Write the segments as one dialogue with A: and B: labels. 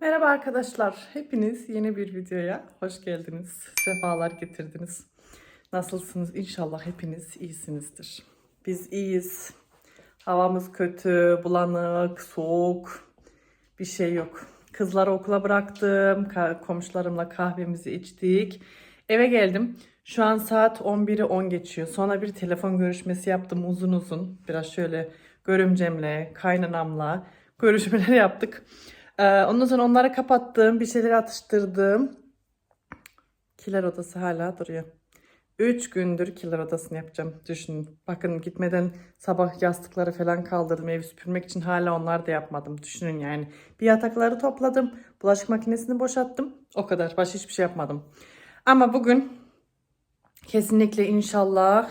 A: Merhaba arkadaşlar. Hepiniz yeni bir videoya hoş geldiniz. Sefalar getirdiniz. Nasılsınız? İnşallah hepiniz iyisinizdir. Biz iyiyiz. Havamız kötü, bulanık, soğuk. Bir şey yok. Kızları okula bıraktım. Komşularımla kahvemizi içtik. Eve geldim. Şu an saat 11'i 10 geçiyor. Sonra bir telefon görüşmesi yaptım uzun uzun. Biraz şöyle görümcemle, kaynanamla görüşmeler yaptık. Ee, ondan sonra onları kapattım. Bir şeyler atıştırdım. Kiler odası hala duruyor. 3 gündür kiler odasını yapacağım. Düşünün. Bakın gitmeden sabah yastıkları falan kaldırdım. Evi süpürmek için hala onları da yapmadım. Düşünün yani. Bir yatakları topladım. Bulaşık makinesini boşalttım. O kadar. Başka hiçbir şey yapmadım. Ama bugün kesinlikle inşallah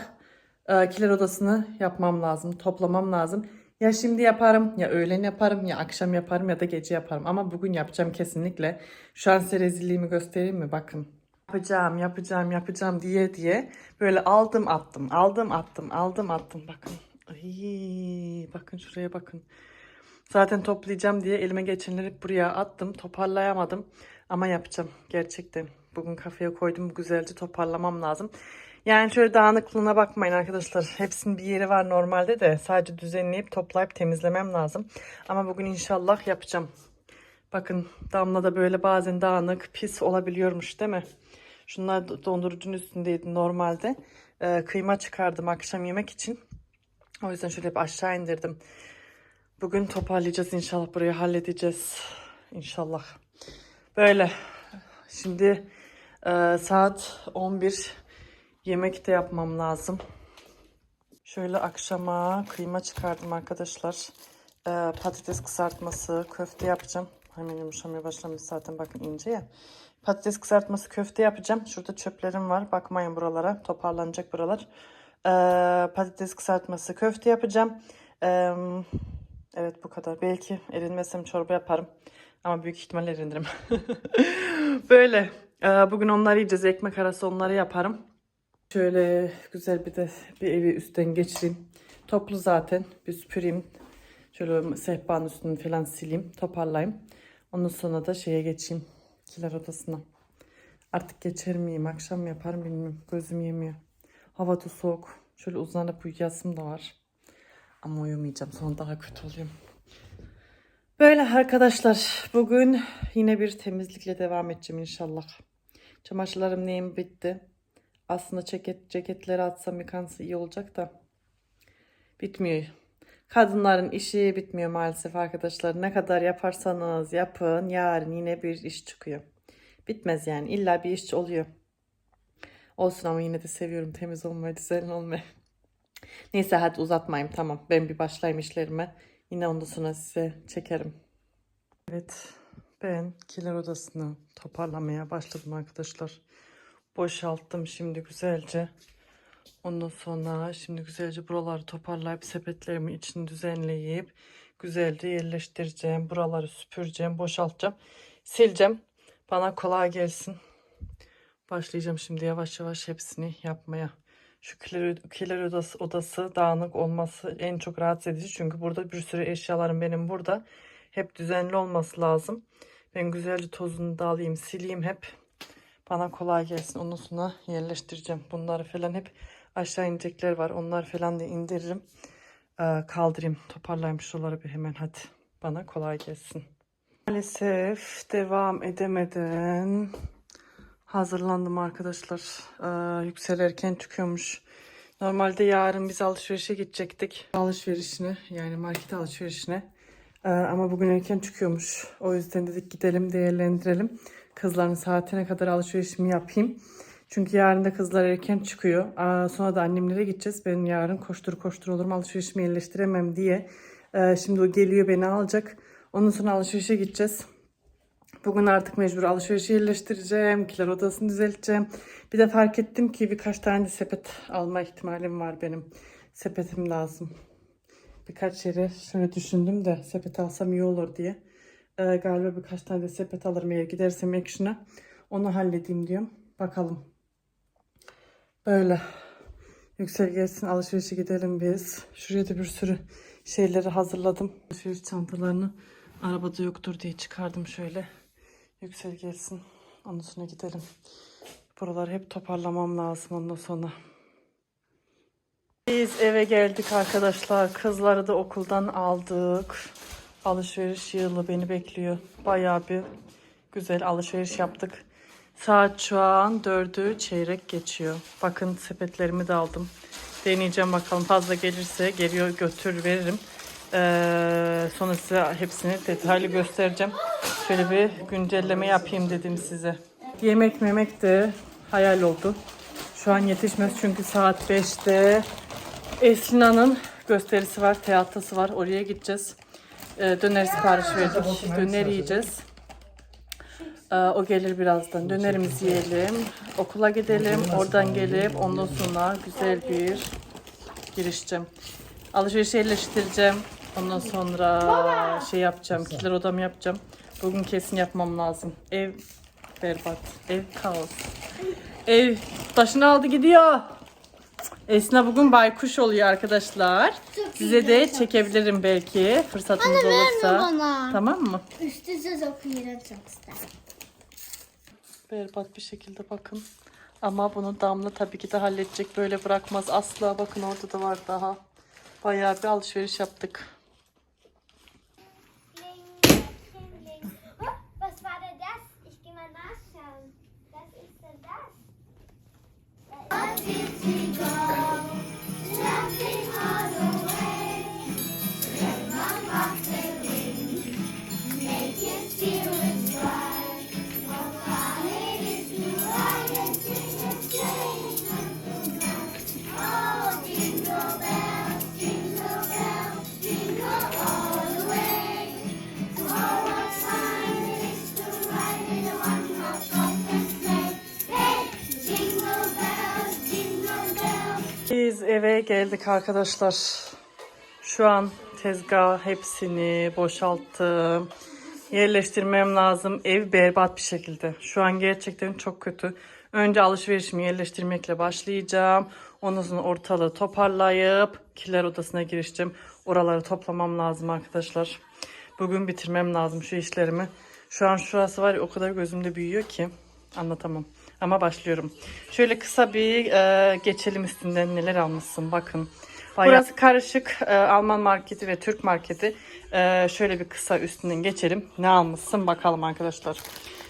A: e, kiler odasını yapmam lazım. Toplamam lazım. Ya şimdi yaparım, ya öğlen yaparım, ya akşam yaparım ya da gece yaparım. Ama bugün yapacağım kesinlikle. Şu an size rezilliğimi göstereyim mi? Bakın. Yapacağım, yapacağım, yapacağım diye diye böyle aldım attım, aldım attım, aldım attım. Bakın. Ay, bakın şuraya bakın. Zaten toplayacağım diye elime geçenleri buraya attım. Toparlayamadım. Ama yapacağım gerçekten. Bugün kafeye koydum. Güzelce toparlamam lazım. Yani şöyle dağınıklığına bakmayın arkadaşlar. Hepsinin bir yeri var normalde de. Sadece düzenleyip toplayıp temizlemem lazım. Ama bugün inşallah yapacağım. Bakın damla da böyle bazen dağınık, pis olabiliyormuş değil mi? Şunlar do- dondurucunun üstündeydi normalde. Ee, kıyma çıkardım akşam yemek için. O yüzden şöyle bir aşağı indirdim. Bugün toparlayacağız inşallah. Burayı halledeceğiz. İnşallah. Böyle. Şimdi e, saat 11. Yemek de yapmam lazım. Şöyle akşama kıyma çıkardım arkadaşlar. E, patates kızartması, köfte yapacağım. Hemen yumuşamaya başlamış zaten bakın ince ya. Patates kızartması köfte yapacağım. Şurada çöplerim var. Bakmayın buralara. Toparlanacak buralar. E, patates kızartması köfte yapacağım. E, Evet bu kadar. Belki erinmesem çorba yaparım. Ama büyük ihtimal erinirim. Böyle. Ee, Bugün onları yiyeceğiz. Ekmek arası onları yaparım. Şöyle güzel bir de bir evi üstten geçireyim. Toplu zaten. Bir süpüreyim. Şöyle sehpanın üstünü falan sileyim. Toparlayayım. Ondan sonra da şeye geçeyim. Kiler odasına. Artık geçer miyim? Akşam mı yaparım bilmiyorum. Gözüm yemiyor. Hava da soğuk. Şöyle uzanıp uyuyasım da var. Ama uyumayacağım. Sonra daha kötü oluyorum. Böyle arkadaşlar. Bugün yine bir temizlikle devam edeceğim inşallah. Çamaşırlarım neyim bitti. Aslında ceket, ceketleri atsam yıkansa iyi olacak da. Bitmiyor. Kadınların işi bitmiyor maalesef arkadaşlar. Ne kadar yaparsanız yapın yarın yine bir iş çıkıyor. Bitmez yani. İlla bir iş oluyor. Olsun ama yine de seviyorum temiz olmayı, düzenli olmayı. Neyse hadi uzatmayayım tamam. Ben bir başlayayım işlerime. Yine ondan sonra size çekerim. Evet ben kiler odasını toparlamaya başladım arkadaşlar. Boşalttım şimdi güzelce. Ondan sonra şimdi güzelce buraları toparlayıp sepetlerimi içini düzenleyip güzelce yerleştireceğim. Buraları süpüreceğim, boşaltacağım. Sileceğim. Bana kolay gelsin. Başlayacağım şimdi yavaş yavaş hepsini yapmaya. Şu kiler odası, odası dağınık olması en çok rahatsız edici. Çünkü burada bir sürü eşyalarım benim burada. Hep düzenli olması lazım. Ben güzelce tozunu da alayım, sileyim hep. Bana kolay gelsin. Ondan sonra yerleştireceğim. Bunları falan hep aşağı inecekler var. Onlar falan da indiririm. Ee, kaldırayım. Toparlayayım şuraları bir hemen hadi. Bana kolay gelsin. Maalesef devam edemeden hazırlandım arkadaşlar. Ee, Yüksel erken çıkıyormuş. Normalde yarın biz alışverişe gidecektik. Alışverişine yani market alışverişine. Ee, ama bugün erken çıkıyormuş. O yüzden dedik gidelim değerlendirelim. Kızların saatine kadar alışverişimi yapayım. Çünkü yarın da kızlar erken çıkıyor. Aa, sonra da annemlere gideceğiz. Ben yarın koştur koştur olurum alışverişimi yerleştiremem diye. Ee, şimdi o geliyor beni alacak. Ondan sonra alışverişe gideceğiz. Bugün artık mecbur alışverişi yerleştireceğim. Kiler odasını düzelteceğim. Bir de fark ettim ki birkaç tane sepet alma ihtimalim var benim. Sepetim lazım. Birkaç yere şöyle düşündüm de sepet alsam iyi olur diye. Ee, galiba birkaç tane de sepet alırım eğer gidersem Action'a. Onu halledeyim diyorum. Bakalım. Böyle. Yüksel gelsin alışverişe gidelim biz. Şuraya da bir sürü şeyleri hazırladım. Alışveriş çantalarını Arabada yoktur diye çıkardım şöyle. Yüksel gelsin. Ondan sonra gidelim. Buraları hep toparlamam lazım ondan sonra. Biz eve geldik arkadaşlar. Kızları da okuldan aldık. Alışveriş yılı beni bekliyor. Bayağı bir güzel alışveriş yaptık. Saat şu an dördü çeyrek geçiyor. Bakın sepetlerimi de aldım. Deneyeceğim bakalım fazla gelirse geliyor götür veririm. Ee, sonra size hepsini detaylı göstereceğim. Şöyle bir güncelleme yapayım dedim size. Yemek memek de hayal oldu. Şu an yetişmez çünkü saat 5'te Eslina'nın gösterisi var, tiyatrosu var. Oraya gideceğiz. Ee, döner sipariş verdik. Döner yiyeceğiz. Ee, o gelir birazdan. Dönerimizi yiyelim. Okula gidelim. Oradan gelip ondan sonra güzel bir girişeceğim. Alışveriş yerleştireceğim. Ondan sonra şey yapacağım. Kiler odamı yapacağım. Bugün kesin yapmam lazım. Ev berbat. Ev kaos. Ev başını aldı gidiyor. Esna bugün baykuş oluyor arkadaşlar.
B: Çok
A: Size
B: iyi,
A: de
B: çok
A: çekebilirim belki fırsatınız
B: Anne, verme
A: olursa.
B: bana.
A: Tamam mı?
B: Üstü söz okuyacağım çok isterim.
A: Berbat bir şekilde bakın. Ama bunu Damla tabii ki de halledecek. Böyle bırakmaz asla. Bakın orada da var daha. Bayağı bir alışveriş yaptık. Geldik arkadaşlar. Şu an tezgah hepsini boşalttım. Yerleştirmem lazım. Ev berbat bir şekilde. Şu an gerçekten çok kötü. Önce alışverişimi yerleştirmekle başlayacağım. Ondan sonra ortalığı toparlayıp kiler odasına girişeceğim. Oraları toplamam lazım arkadaşlar. Bugün bitirmem lazım şu işlerimi. Şu an şurası var ya o kadar gözümde büyüyor ki anlatamam. Ama başlıyorum. Şöyle kısa bir e, geçelim üstünden neler almışsın bakın. Burası karışık e, Alman marketi ve Türk marketi. E, şöyle bir kısa üstünden geçelim. Ne almışsın bakalım arkadaşlar.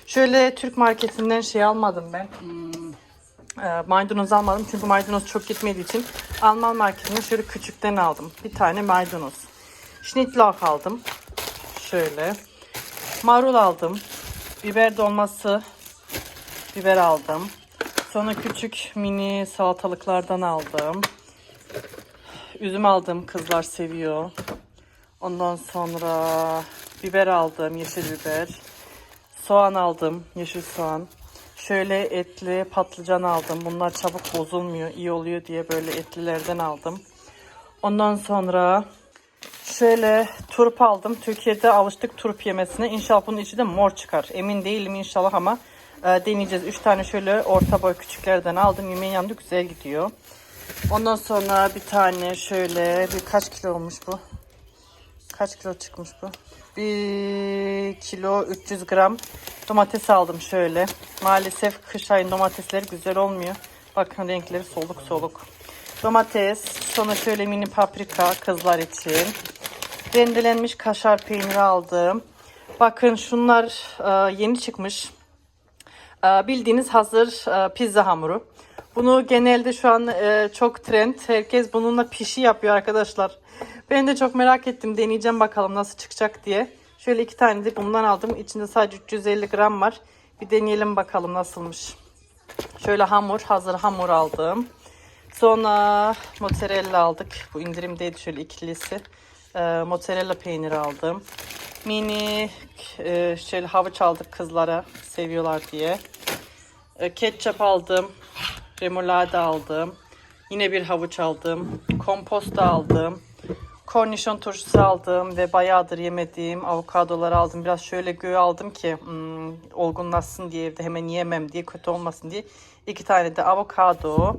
A: Şöyle Türk marketinden şey almadım ben. Hmm, e, maydanoz almadım çünkü maydanoz çok gitmediği için Alman marketinden şöyle küçükten aldım. Bir tane maydanoz. Schnittlauch aldım. Şöyle. Marul aldım. Biber dolması biber aldım. Sonra küçük mini salatalıklardan aldım. Üzüm aldım. Kızlar seviyor. Ondan sonra biber aldım. Yeşil biber. Soğan aldım. Yeşil soğan. Şöyle etli patlıcan aldım. Bunlar çabuk bozulmuyor. iyi oluyor diye böyle etlilerden aldım. Ondan sonra şöyle turp aldım. Türkiye'de alıştık turp yemesine. İnşallah bunun içi de mor çıkar. Emin değilim inşallah ama e, deneyeceğiz. 3 tane şöyle orta boy küçüklerden aldım. Yemeğin yanında güzel gidiyor. Ondan sonra bir tane şöyle bir kaç kilo olmuş bu? Kaç kilo çıkmış bu? Bir kilo 300 gram domates aldım şöyle. Maalesef kış ayın domatesleri güzel olmuyor. Bakın renkleri soluk soluk. Domates, sonra şöyle mini paprika kızlar için. Rendelenmiş kaşar peyniri aldım. Bakın şunlar e, yeni çıkmış. E, bildiğiniz hazır e, pizza hamuru. Bunu genelde şu an e, çok trend. Herkes bununla pişi yapıyor arkadaşlar. Ben de çok merak ettim. Deneyeceğim bakalım nasıl çıkacak diye. Şöyle iki tane de bundan aldım. İçinde sadece 350 gram var. Bir deneyelim bakalım nasılmış. Şöyle hamur, hazır hamur aldım. Sonra mozzarella aldık. Bu indirimdeydi şöyle ikilisi. Ee, mozzarella peyniri aldım. Mini e, şöyle havuç aldık kızlara seviyorlar diye. E, ketçap aldım. Remolade aldım. Yine bir havuç aldım. Kompost da aldım. Kornişon turşusu aldım ve bayağıdır yemediğim avokadolar aldım. Biraz şöyle göğe aldım ki hmm, olgunlaşsın diye evde hemen yiyemem diye kötü olmasın diye. İki tane de avokado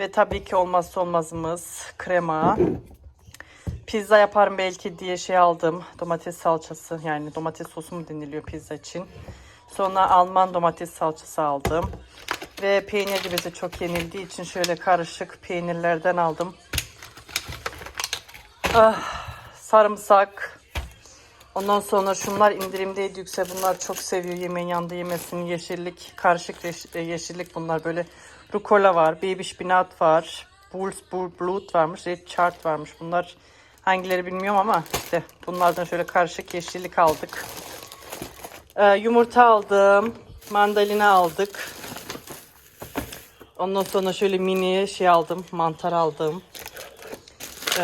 A: ve tabii ki olmazsa olmazımız krema. Pizza yaparım belki diye şey aldım. Domates salçası yani domates sosu mu deniliyor pizza için. Sonra Alman domates salçası aldım. Ve peynir de bize çok yenildiği için şöyle karışık peynirlerden aldım. Ah, sarımsak. Ondan sonra şunlar indirimdeydi yüksek. Bunlar çok seviyor yemeğin yanında yemesini. Yeşillik, karışık e, yeşillik bunlar böyle. Rucola var, baby spinat var. Bulls, bull, blood varmış, red chart varmış. Bunlar hangileri bilmiyorum ama işte bunlardan şöyle karışık yeşillik aldık. Ee, yumurta aldım. Mandalina aldık. Ondan sonra şöyle mini şey aldım. Mantar aldım. Ee,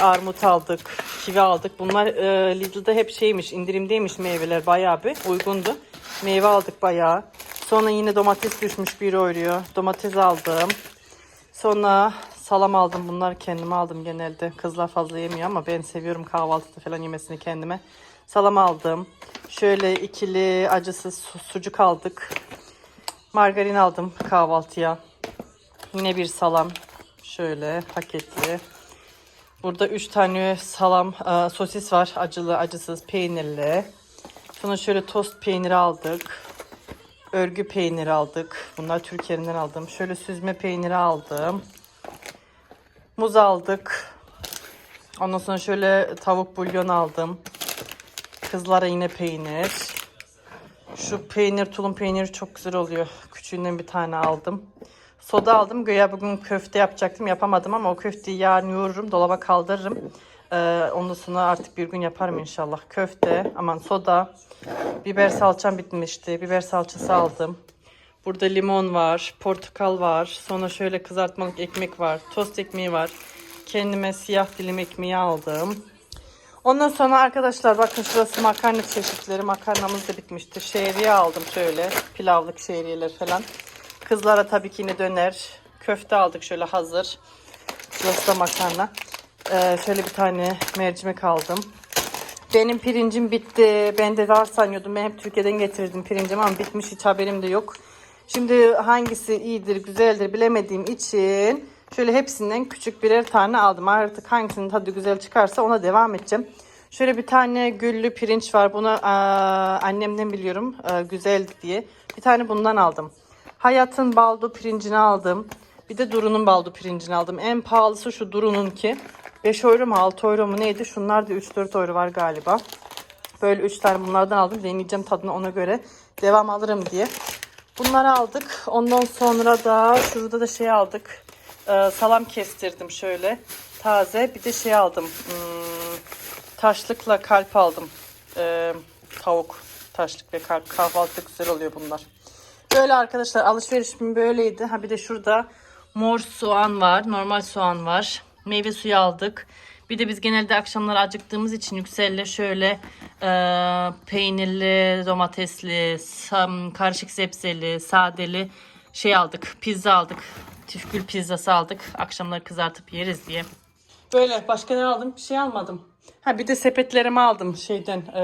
A: armut aldık. Kivi aldık. Bunlar e, Lidl'da hep şeymiş, indirimdeymiş meyveler. Bayağı bir uygundu. Meyve aldık bayağı. Sonra yine domates düşmüş bir euroya. Domates aldım. Sonra salam aldım. Bunlar kendime aldım genelde. Kızlar fazla yemiyor ama ben seviyorum kahvaltıda falan yemesini kendime. Salam aldım. Şöyle ikili acısız su- sucuk aldık. Margarin aldım kahvaltıya. Yine bir salam. Şöyle paketli. Burada 3 tane salam, e, sosis var. Acılı, acısız, peynirli. Sonra şöyle tost peyniri aldık. Örgü peyniri aldık. Bunlar Türkiye'den aldım. Şöyle süzme peyniri aldım. Muz aldık. Ondan sonra şöyle tavuk bulyon aldım. Kızlara yine peynir. Şu peynir, tulum peyniri çok güzel oluyor. Küçüğünden bir tane aldım. Soda aldım. Göya bugün köfte yapacaktım. Yapamadım ama o köfteyi yarın yoğururum. Dolaba kaldırırım. Ee, ondan sonra artık bir gün yaparım inşallah. Köfte, aman soda. Biber salçam bitmişti. Biber salçası aldım. Burada limon var, portakal var. Sonra şöyle kızartmalık ekmek var. Tost ekmeği var. Kendime siyah dilim ekmeği aldım. Ondan sonra arkadaşlar bakın şurası makarna çeşitleri. Makarnamız da bitmişti. Şehriye aldım şöyle. Pilavlık şehriyeler falan. Kızlara tabii ki yine döner. Köfte aldık şöyle hazır. Şurası da makarna. Ee, şöyle bir tane mercimek aldım. Benim pirincim bitti. Ben de var sanıyordum. Ben hep Türkiye'den getirdim pirincimi ama bitmiş hiç haberim de yok. Şimdi hangisi iyidir, güzeldir bilemediğim için şöyle hepsinden küçük birer tane aldım. Artık hangisinin tadı güzel çıkarsa ona devam edeceğim. Şöyle bir tane güllü pirinç var. Bunu aa, annemden biliyorum aa, güzeldi diye. Bir tane bundan aldım. Hayatın baldo pirincini aldım. Bir de Duru'nun baldo pirincini aldım. En pahalısı şu Duru'nun ki. 5 euro mu 6 euro mu neydi? Şunlar da 3-4 euro var galiba. Böyle 3 tane bunlardan aldım. Deneyeceğim tadını ona göre. Devam alırım diye. Bunları aldık. Ondan sonra da şurada da şey aldık. Ee, salam kestirdim şöyle. Taze. Bir de şey aldım. Hmm, taşlıkla kalp aldım. Ee, tavuk. Taşlık ve kalp. Kahvaltı güzel oluyor bunlar. Böyle arkadaşlar alışverişim böyleydi. Ha bir de şurada mor soğan var. Normal soğan var. Meyve suyu aldık. Bir de biz genelde akşamları acıktığımız için yükselle şöyle e, peynirli, domatesli, sam, karışık sebzeli, sadeli şey aldık. Pizza aldık. Tüfkül pizzası aldık. Akşamları kızartıp yeriz diye. Böyle başka ne aldım? Bir şey almadım. Ha bir de sepetlerimi aldım şeyden e,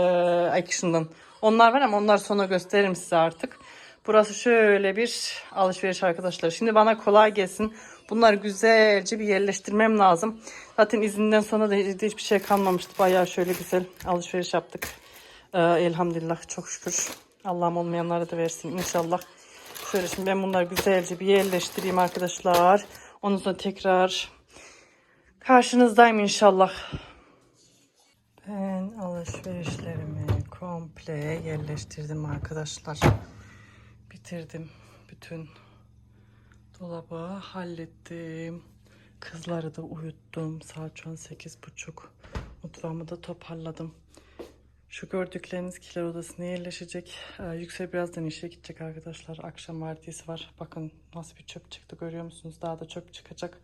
A: Action'dan. Onlar var ama onlar sonra gösteririm size artık. Burası şöyle bir alışveriş arkadaşlar. Şimdi bana kolay gelsin. Bunları güzelce bir yerleştirmem lazım. Zaten izinden sonra da hiçbir şey kalmamıştı. Bayağı şöyle güzel alışveriş yaptık. Ee, elhamdülillah çok şükür. Allah'ım olmayanlara da versin inşallah. Şöyle şimdi ben bunları güzelce bir yerleştireyim arkadaşlar. Ondan sonra tekrar karşınızdayım inşallah. Ben alışverişlerimi komple yerleştirdim arkadaşlar. Bitirdim. Bütün dolabı hallettim. Kızları da uyuttum. Saat şu an sekiz buçuk. Mutfağımı da toparladım. Şu gördükleriniz kiler odasına yerleşecek. Ee, Yüksel birazdan işe gidecek arkadaşlar. Akşam vardiyası var. Bakın nasıl bir çöp çıktı görüyor musunuz? Daha da çöp çıkacak.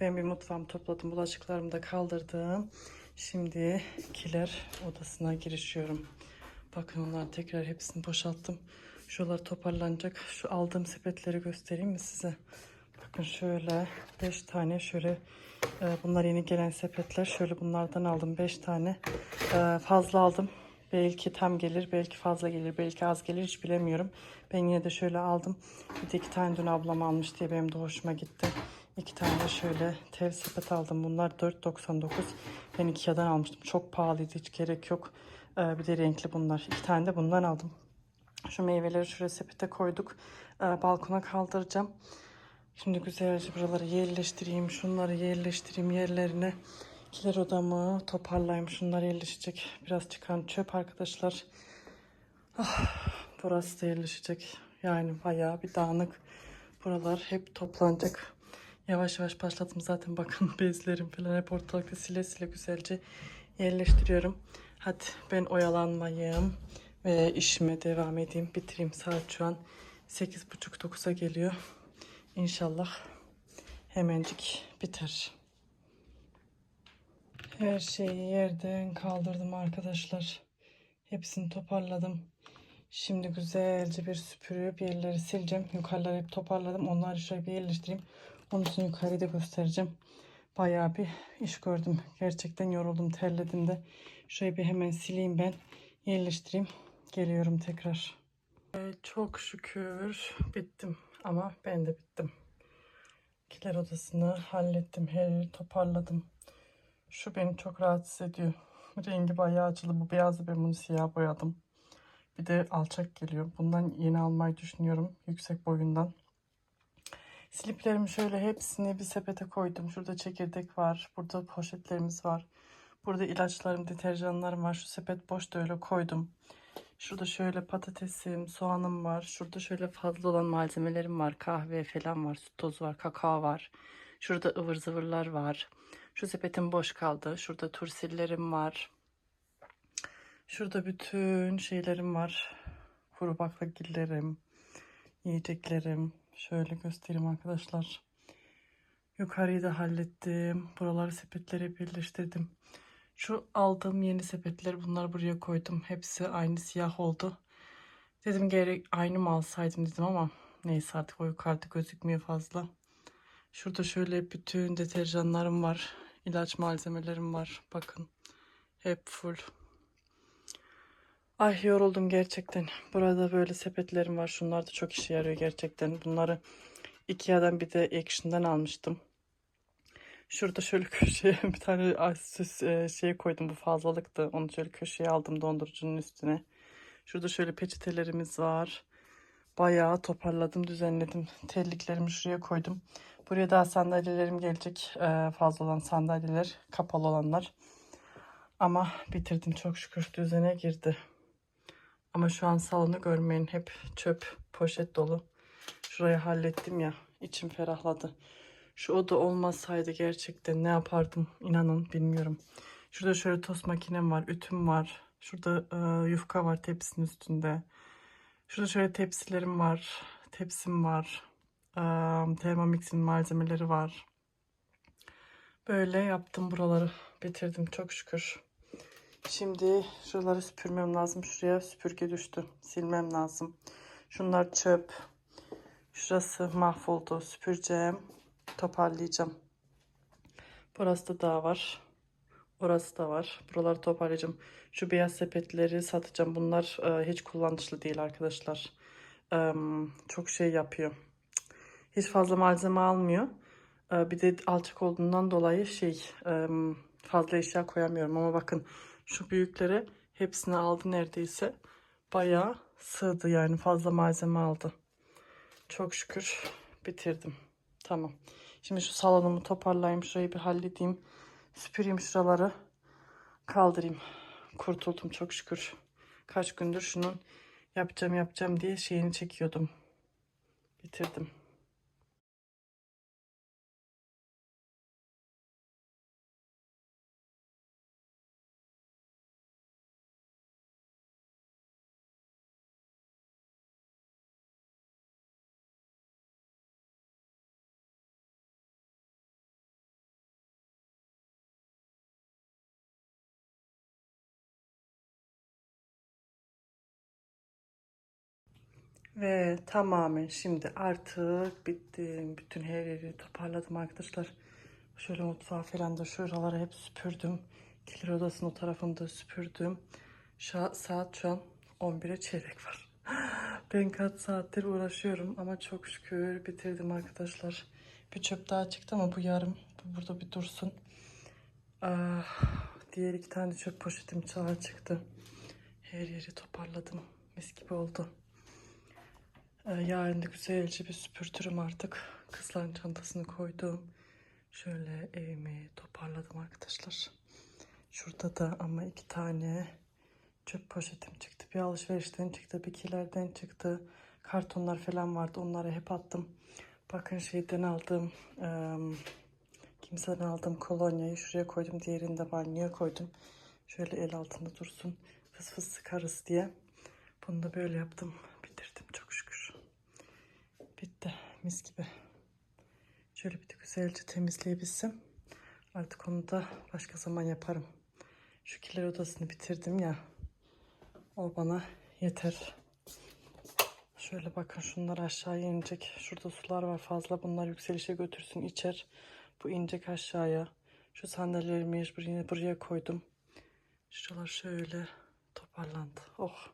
A: Ben bir mutfağımı topladım. Bulaşıklarımı da kaldırdım. Şimdi kiler odasına girişiyorum. Bakın onlar tekrar hepsini boşalttım. Şuralar toparlanacak. Şu aldığım sepetleri göstereyim mi size? Bakın şöyle 5 tane şöyle e, bunlar yeni gelen sepetler. Şöyle bunlardan aldım 5 tane. E, fazla aldım. Belki tam gelir, belki fazla gelir, belki az gelir hiç bilemiyorum. Ben yine de şöyle aldım. Bir de iki tane dün ablam almış diye benim de hoşuma gitti. İki tane de şöyle tel sepet aldım. Bunlar 4.99. Ben Ikea'dan almıştım. Çok pahalıydı. Hiç gerek yok. Ee, bir de renkli bunlar. İki tane de bundan aldım. Şu meyveleri şuraya sepete koyduk. Ee, balkona kaldıracağım. Şimdi güzelce buraları yerleştireyim. Şunları yerleştireyim yerlerine. Kiler odamı toparlayayım. Şunlar yerleşecek. Biraz çıkan çöp arkadaşlar. Ah, burası da yerleşecek. Yani bayağı bir dağınık. Buralar hep toplanacak. Yavaş yavaş başladım zaten bakın bezlerim falan hep ortalıkta sile sile güzelce yerleştiriyorum. Hadi ben oyalanmayayım ve işime devam edeyim. Bitireyim saat şu an 8.30-9'a geliyor. İnşallah hemencik biter. Her şeyi yerden kaldırdım arkadaşlar. Hepsini toparladım. Şimdi güzelce bir süpürüp yerleri sileceğim. Yukarıları hep toparladım. Onları şöyle bir yerleştireyim. Onun için yukarıyı da göstereceğim. Bayağı bir iş gördüm. Gerçekten yoruldum, terledim de. Şöyle bir hemen sileyim ben. Yerleştireyim. Geliyorum tekrar. Ee, çok şükür bittim. Ama ben de bittim. Kiler odasını hallettim. Her yeri toparladım. Şu beni çok rahatsız ediyor. Rengi bayağı acılı. Bu beyazı ben bunu siyah boyadım. Bir de alçak geliyor. Bundan yeni almayı düşünüyorum. Yüksek boyundan. Sliplerimi şöyle hepsini bir sepete koydum. Şurada çekirdek var. Burada poşetlerimiz var. Burada ilaçlarım, deterjanlarım var. Şu sepet boş da öyle koydum. Şurada şöyle patatesim, soğanım var. Şurada şöyle fazla olan malzemelerim var. Kahve falan var. Süt tozu var. Kakao var. Şurada ıvır zıvırlar var. Şu sepetim boş kaldı. Şurada tursillerim var. Şurada bütün şeylerim var. Kuru baklagillerim, yiyeceklerim. Şöyle göstereyim arkadaşlar. Yukarıyı da hallettim. Buraları sepetlere birleştirdim. Şu aldığım yeni sepetleri bunları buraya koydum. Hepsi aynı siyah oldu. Dedim gerek aynı mı alsaydım dedim ama neyse artık o yukarıda gözükmüyor fazla. Şurada şöyle bütün deterjanlarım var. İlaç malzemelerim var. Bakın. Hep full. Ay yoruldum gerçekten. Burada böyle sepetlerim var. Şunlar da çok işe yarıyor gerçekten. Bunları Ikea'dan bir de Action'dan almıştım. Şurada şöyle köşeye bir tane süs e, şey koydum. Bu fazlalıktı. Onu şöyle köşeye aldım dondurucunun üstüne. Şurada şöyle peçetelerimiz var. Bayağı toparladım, düzenledim. Telliklerimi şuraya koydum. Buraya daha sandalyelerim gelecek. e, fazla olan sandalyeler, kapalı olanlar. Ama bitirdim çok şükür düzene girdi. Ama şu an salonu görmeyin. Hep çöp, poşet dolu. Şurayı hallettim ya. içim ferahladı. Şu oda olmasaydı gerçekten ne yapardım inanın bilmiyorum. Şurada şöyle tost makinem var, ütüm var. Şurada e, yufka var tepsinin üstünde. Şurada şöyle tepsilerim var. Tepsim var. E, Thermomix'in malzemeleri var. Böyle yaptım buraları. Bitirdim çok şükür. Şimdi şuraları süpürmem lazım. Şuraya süpürge düştü. Silmem lazım. Şunlar çöp. Şurası mahvoldu. Süpüreceğim. Toparlayacağım. Burası da daha var. Orası da var. Buraları toparlayacağım. Şu beyaz sepetleri satacağım. Bunlar e, hiç kullanışlı değil arkadaşlar. E, çok şey yapıyor. Hiç fazla malzeme almıyor. E, bir de alçak olduğundan dolayı şey e, fazla eşya koyamıyorum. Ama bakın şu büyüklere hepsini aldı neredeyse. Bayağı sığdı yani fazla malzeme aldı. Çok şükür bitirdim. Tamam. Şimdi şu salonumu toparlayayım. Şurayı bir halledeyim. Süpüreyim şuraları. Kaldırayım. Kurtuldum çok şükür. Kaç gündür şunun yapacağım yapacağım diye şeyini çekiyordum. Bitirdim. Ve tamamen şimdi artık bittim. Bütün her yeri toparladım arkadaşlar. Şöyle mutfağı falan da şuraları hep süpürdüm. Kilir odasının o tarafını da süpürdüm. Şu, saat şu an 11'e çeyrek var. Ben kaç saattir uğraşıyorum ama çok şükür bitirdim arkadaşlar. Bir çöp daha çıktı ama bu yarım. Bu burada bir dursun. Ah, diğer iki tane çöp poşetim çağa çıktı. Her yeri toparladım. Mis gibi oldu. Ee, yarın da güzelce bir süpürtürüm artık. Kızların çantasını koydum. Şöyle evimi toparladım arkadaşlar. Şurada da ama iki tane çöp poşetim çıktı. Bir alışverişten çıktı, bir kilerden çıktı. Kartonlar falan vardı. Onları hep attım. Bakın şeyden aldım. em, kimseden aldım kolonyayı şuraya koydum. Diğerini de banyoya koydum. Şöyle el altında dursun. Fıs fıs sıkarız diye. Bunu da böyle yaptım. Bitirdim çok şükür. Bitti. Mis gibi. Şöyle bir de güzelce temizleyebilsem. Artık onu da başka zaman yaparım. Şu kiler odasını bitirdim ya. O bana yeter. Şöyle bakın şunlar aşağıya inecek. Şurada sular var fazla. Bunlar yükselişe götürsün içer. Bu inecek aşağıya. Şu sandalyeleri mecbur yine buraya koydum. Şuralar şöyle toparlandı. Oh.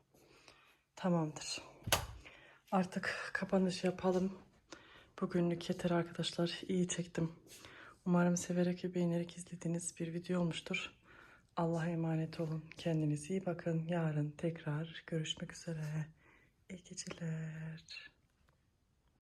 A: Tamamdır. Artık kapanış yapalım. Bugünlük yeter arkadaşlar. İyi çektim. Umarım severek ve beğenerek izlediğiniz bir video olmuştur. Allah'a emanet olun. Kendinize iyi bakın. Yarın tekrar görüşmek üzere. İyi geceler.